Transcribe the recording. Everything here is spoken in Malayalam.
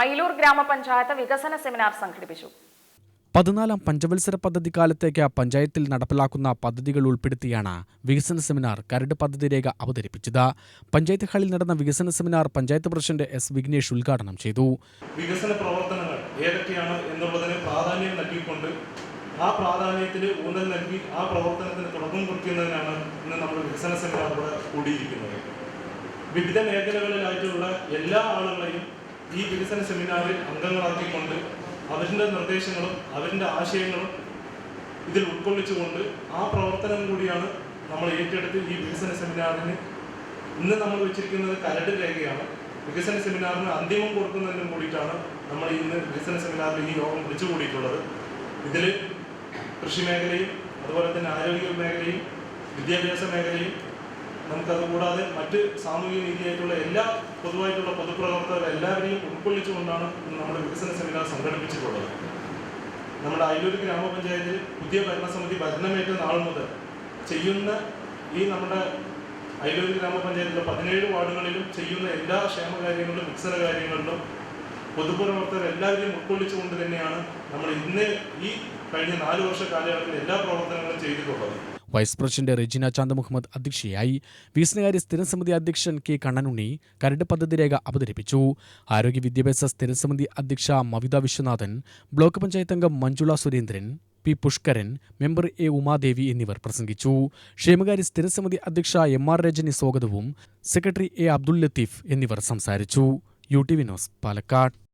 അയിലൂർ ഗ്രാമപഞ്ചായത്ത് വികസന സെമിനാർ സംഘടിപ്പിച്ചു. പതിനാലാം പഞ്ചവത്സര പദ്ധതി കാലത്തേക്ക് പഞ്ചായത്തിൽ നടപ്പിലാക്കുന്ന പദ്ധതികൾ ഉൾപ്പെടുത്തിയാണ് വികസന സെമിനാർ കരട് പദ്ധതി രേഖ അവതരിപ്പിച്ചത്. പഞ്ചായത്ത് ഹാളിൽ നടന്ന വികസന seminar panchayat president S Vignesh ഉദ്ഘാടനം ചെയ്തു. വികസന പ്രവർത്തനങ്ങൾ ഏതൊക്കെയാണ് എന്നുള്ളതിന് പ്രാധാന്യം നൽകിക്കൊണ്ട് ആ പ്രാധാന്യത്തിന് ഊന്നൽ നൽകി ആ പ്രവർത്തനത്തിന് തുടക്കം കുറിക്കുന്നതിനാണ് ഇന്ന് നമ്മൾ വികസന സെമിനാർ ഇവിടെ കൂടിയിരിക്കുന്നത്. വിവിധ മേഖലകളിലായിട്ടുള്ള എല്ലാ ആളുകളെയും ഈ വികസന സെമിനാറിൽ അംഗങ്ങളാക്കിക്കൊണ്ട് അവരുടെ നിർദ്ദേശങ്ങളും അവരുടെ ആശയങ്ങളും ഇതിൽ ഉൾക്കൊള്ളിച്ചുകൊണ്ട് ആ പ്രവർത്തനം കൂടിയാണ് നമ്മൾ ഏറ്റെടുത്ത് ഈ വികസന സെമിനാറിന് ഇന്ന് നമ്മൾ വെച്ചിരിക്കുന്നത് കരട് രേഖയാണ്. വികസന സെമിനാറിന് അന്തിമം കൊടുക്കുന്നതിനും കൂടിയിട്ടാണ് നമ്മൾ ഇന്ന് വികസന സെമിനാറിൽ ഈ യോഗം വിളിച്ചു കൂടിയിട്ടുള്ളത് ഇതിൽ കൃഷി മേഖലയും അതുപോലെ തന്നെ ആരോഗ്യ മേഖലയും വിദ്യാഭ്യാസ മേഖലയും നമുക്കത് കൂടാതെ മറ്റ് സാമൂഹിക നീതിയായിട്ടുള്ള എല്ലാ പൊതുവായിട്ടുള്ള പൊതുപ്രവർത്തകർ എല്ലാവരെയും ഉൾക്കൊള്ളിച്ചുകൊണ്ടാണ് നമ്മുടെ വികസന സെമിനാർ സംഘടിപ്പിച്ചിട്ടുള്ളത്. നമ്മുടെ അയലൂർ ഗ്രാമപഞ്ചായത്തിൽ പുതിയ ഭരണസമിതി ഭരണമേറ്റ നാൾ മുതൽ ചെയ്യുന്ന ഈ നമ്മുടെ അയലൂർ ഗ്രാമപഞ്ചായത്തിലെ പതിനേഴ് വാർഡുകളിലും ചെയ്യുന്ന എല്ലാ ക്ഷേമകാര്യങ്ങളിലും വികസന കാര്യങ്ങളിലും പൊതുപ്രവർത്തകർ എല്ലാവരെയും ഉൾക്കൊള്ളിച്ചുകൊണ്ട് തന്നെയാണ് നമ്മൾ ഇന്ന് ഈ കഴിഞ്ഞ നാല് വർഷ കാലയളവിൽ എല്ലാ പ്രവർത്തനങ്ങളും ചെയ്തിട്ടുള്ളത്. വൈസ് പ്രസിഡന്റ് റെജിന ചാന്ത് മുഹമ്മദ് അധ്യക്ഷയായി. വികസനകാര്യ സ്ഥിരം സമിതി അധ്യക്ഷൻ കെ കണ്ണനുണ്ണി കരട് പദ്ധതി രേഖ അവതരിപ്പിച്ചു. ആരോഗ്യ വിദ്യാഭ്യാസ സ്ഥിരം സമിതി അധ്യക്ഷ മവിത വിശ്വനാഥൻ ബ്ലോക്ക് പഞ്ചായത്ത് അംഗം Manjula Surendran P Pushkaran member A Umadevi എന്നിവർ പ്രസംഗിച്ചു. ക്ഷേമകാര്യ സ്ഥിരസമിതി അധ്യക്ഷ എം ആർ രജനി സ്വാഗതവും സെക്രട്ടറി എ അബ്ദുൽ ലത്തീഫ് എന്നിവർ സംസാരിച്ചു. U T V news Palakkad.